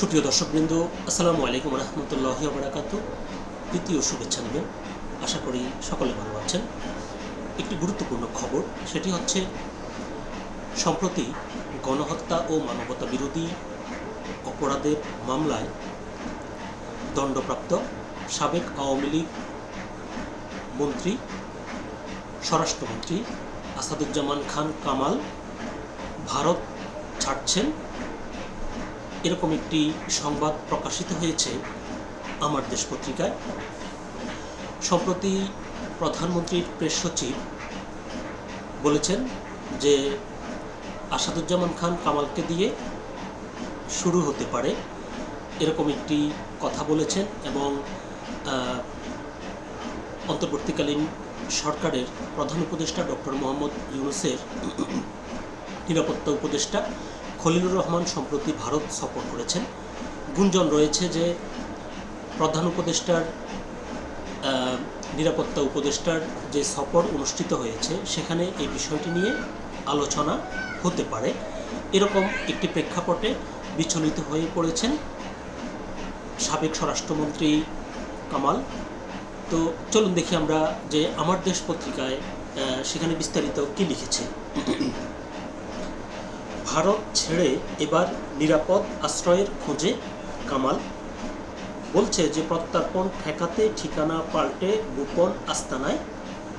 সুপ্রিয় দর্শকবৃন্দ, আসসালামু আলাইকুম রহমতুল্লাহ বারাকাত দ্বিতীয় শুভেচ্ছা নেবেন। আশা করি সকলে ভালো আছেন। একটি গুরুত্বপূর্ণ খবর, সেটি হচ্ছে, সম্প্রতি গণহত্যা ও মানবতা বিরোধী অপরাধের মামলায় দণ্ডপ্রাপ্ত সাবেক আওয়ামী লীগ মন্ত্রী, স্বরাষ্ট্রমন্ত্রী আসাদুজ্জামান খান কামাল ভারত ছাড়ছেন। এরকম একটি সংবাদ প্রকাশিত হয়েছে আমার দেশ পত্রিকায়। সম্প্রতি প্রধানমন্ত্রীর প্রেস সচিব বলেছেন যে আসাদুজ্জামান খান কামালকে দিয়ে শুরু হতে পারে এরকম একটি কথা বলেছেন এবং অন্তর্বর্তীকালীন সরকারের প্রধান উপদেষ্টা ডক্টর মোহাম্মদ ইউনুসের নিরাপত্তা উপদেষ্টা খলিলুর রহমান সম্প্রতি ভারত সফর করেছেন। গুঞ্জন রয়েছে যে প্রধান উপদেষ্টার নিরাপত্তা উপদেষ্টার যে সফর অনুষ্ঠিত হয়েছে, সেখানে এই বিষয়টি নিয়ে আলোচনা হতে পারে। এরকম একটি প্রেক্ষাপটে বিচলিত হয়ে পড়েছেন সাবেক স্বরাষ্ট্রমন্ত্রী কামাল। তো চলুন দেখি আমরা যে আমার দেশ পত্রিকায় সেখানে বিস্তারিত কী লিখেছে। ভারত ছেড়ে এবার নিরাপদ আশ্রয়ের খোঁজে কামাল। বলছে যে প্রত্যর্পণ ঠেকাতে ঠিকানা পাল্টে গোপন আস্তানায়।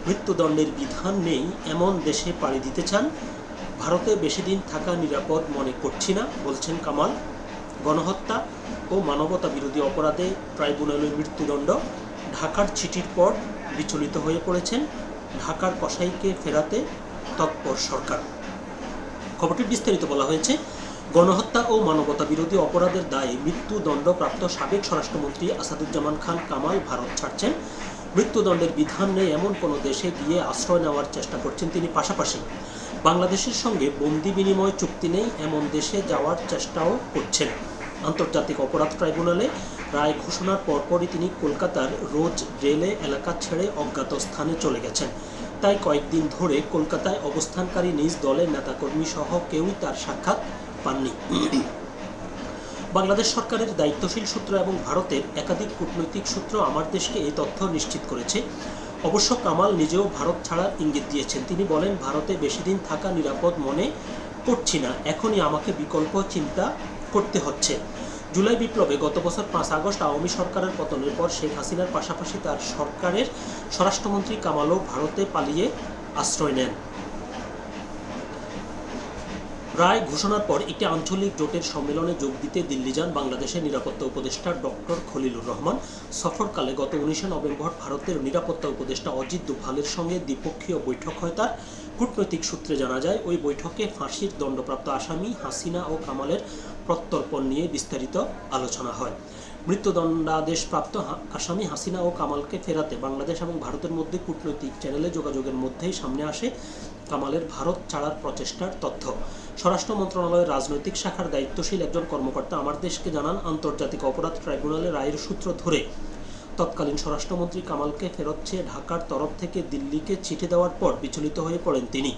মৃত্যুদণ্ডের বিধান নেই, এমন দেশে পাড়ি দিতে চান। ভারতে বেশি দিন থাকা নিরাপদ মনে করছি না, বলছেন কামাল। গণহত্যা ও মানবতা বিরোধী অপরাধে ট্রাইব্যুনালের মৃত্যুদণ্ড। ঢাকার চিঠির পর বিচলিত হয়ে পড়েছেন ঢাকার কসাইকে ফেরাতে তৎপর সরকার। খবরটির বিস্তারিত বলা হয়েছে, গণহত্যা ও মানবতা বিরোধী অপরাধের দায়ে মৃত্যুদণ্ডপ্রাপ্ত সাবেক স্বরাষ্ট্রমন্ত্রী আসাদুজ্জামান খান কামাল ভারত ছাড়ছেন। মৃত্যুদণ্ডের বিধান নেই এমন কোনো দেশে গিয়ে আশ্রয় নেওয়ার চেষ্টা করছেন তিনি পাশাপাশি। বাংলাদেশের সঙ্গে বন্দি বিনিময় চুক্তি নেই এমন দেশে যাওয়ার চেষ্টাও করছেন। আন্তর্জাতিক অপরাধ ট্রাইব্যুনালে রায় ঘোষণার পরপরই তিনি কলকাতার রোজ রেলে এলাকা ছেড়ে অজ্ঞাত স্থানে চলে গেছেন। তাই কয়েকদিন ধরে কলকাতায় অবস্থানকারী নিজ দলের নেতাকর্মী সহ কেউই তার সাক্ষাৎ পাননি। বাংলাদেশ সরকারের দায়িত্বশীল সূত্র এবং ভারতের একাধিক কূটনৈতিক সূত্র আমার দেশকে এই তথ্য নিশ্চিত করেছে। অবশ্য কামাল নিজেও ভারত ছাড়ার ইঙ্গিত দিয়েছেন। তিনি বলেন, ভারতে বেশি দিন থাকা নিরাপদ মনে করছি না। এখনই আমাকে বিকল্প চিন্তা করতে হচ্ছে। জুলাই বিপ্লবে গত বছর পাঁচ আগস্ট আওয়ামী সরকারের পতনের পর শেখ হাসিনার পাশাপাশি তার সরকারের স্বরাষ্ট্রমন্ত্রী কামালও ভারতে পালিয়ে আশ্রয় নেন। রায় ঘোষণার পর একটি আঞ্চলিক জোটের সম্মেলনে যোগ দিতে দিল্লি যান বাংলাদেশের নিরাপত্তা উপদেষ্টা ডক্টর খলিলুর রহমান। সফরকালে গত উনিশে নভেম্বর ভারতের নিরাপত্তা উপদেষ্টা অজিত দোভালের সঙ্গে দ্বিপক্ষীয় বৈঠক হয় তার। কূটনৈতিক সূত্রে জানা যায়, ওই বৈঠকে ফাঁসির দণ্ডপ্রাপ্ত আসামি হাসিনা ও কামালের প্রত্যর্পণ নিয়ে বিস্তারিত আলোচনা হয়। মৃত্যুদণ্ডাদেশপ্রাপ্ত আসামি হাসিনা ও কামালকে ফেরাতে বাংলাদেশ এবং ভারতের মধ্যে কূটনৈতিক চ্যানেলে যোগাযোগের মধ্যেই সামনে আসে কামালের ভারত ছাড়ার প্রচেষ্টার তথ্য। স্বরাষ্ট্র মন্ত্রণালয়ের রাজনৈতিক শাখার দায়িত্বশীল একজন কর্মকর্তা আমার দেশকে জানান, আন্তর্জাতিক অপরাধ ট্রাইব্যুনালের রায়ের সূত্র ধরে তৎকালীন স্বরাষ্ট্রমন্ত্রী কামালকে ফেরত চেয়ে ঢাকার তরফ থেকে দিল্লিকে চিঠি দেওয়ার পর বিচলিত হয়ে পড়েন তিনি।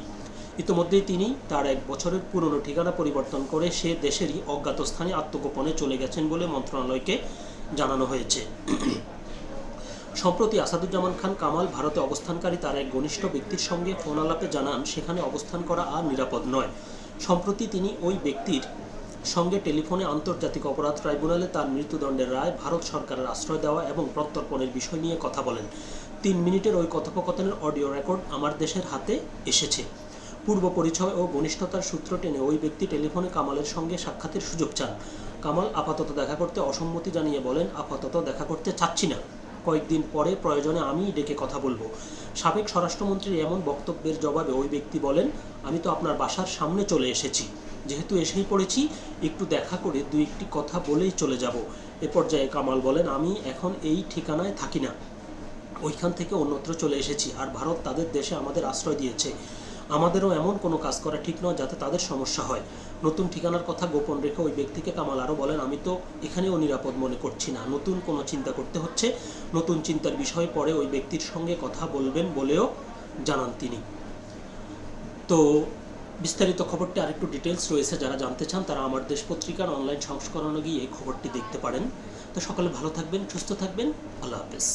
ইতিমধ্যেই তিনি তার এক বছরের পুরনো ঠিকানা পরিবর্তন করে সে দেশেরই অজ্ঞাত স্থানে আত্মগোপনে চলে গেছেন বলে মন্ত্রণালয়কে জানানো হয়েছে। সম্প্রতি আসাদুজ্জামান খান কামাল ভারতে অবস্থানকারী তার এক ঘনিষ্ঠ ব্যক্তির সঙ্গে ফোন আলাপে জানান, সেখানে অবস্থান করা আর নিরাপদ নয়। সম্প্রতি তিনি ওই ব্যক্তির সঙ্গে টেলিফোনে আন্তর্জাতিক অপরাধ ট্রাইব্যুনালে তার মৃত্যুদণ্ডের রায়, ভারত সরকারের আশ্রয় দেওয়া এবং প্রত্যর্পণের বিষয় নিয়ে কথা বলেন। তিন মিনিটের ওই কথোপকথনের অডিও রেকর্ড আমার দেশের হাতে এসেছে। পূর্ব পরিচয় ও ঘনিষ্ঠতার সূত্র টেনে ওই ব্যক্তি টেলিফোনে কামালের সঙ্গে সাক্ষাতের সুযোগ চান। কামাল আপাতত দেখা করতে অসম্মতি জানিয়ে বলেন, আপাতত দেখা করতে চাচ্ছি না। কয়েকদিন পরে প্রয়োজনে আমিই ডেকে কথা বলব। সাবেক স্বরাষ্ট্রমন্ত্রীর এমন বক্তব্যের জবাবে ওই ব্যক্তি বলেন, আমি তো আপনার বাসার সামনে চলে এসেছি। যেহেতু এসেই পড়েছি, একটু দেখা করে দুই একটি কথা বলেই চলে যাব। এ পর্যায়ে কামাল বলেন, আমি এখন এই ঠিকানায় থাকি না। ওইখান থেকে অন্যত্র চলে এসেছি আর ভারত তাদের দেশে আমাদের আশ্রয় দিয়েছে। আমাদেরও এমন কোনো কাজ করা ঠিক নয় যাতে তাদের সমস্যা হয়। নতুন ঠিকানার কথা গোপন রেখে ওই ব্যক্তিকে কামাল আরও বলেন, আমি তো এখানেও নিরাপদ মনে করছি না। নতুন কোনো চিন্তা করতে হচ্ছে। নতুন চিন্তার বিষয়ে পরে ওই ব্যক্তির সঙ্গে কথা বলবেন বলেও জানান তিনি। তো বিস্তারিত খবরটি আরেকটু ডিটেলস রয়েছে, যারা জানতে চান তারা আমার দেশ পত্রিকার অনলাইন সংস্করণে গিয়ে খবরটি দেখতে পারেন। তো সকলে ভালো থাকবেন, সুস্থ থাকবেন, আল্লাহ হাফেজ।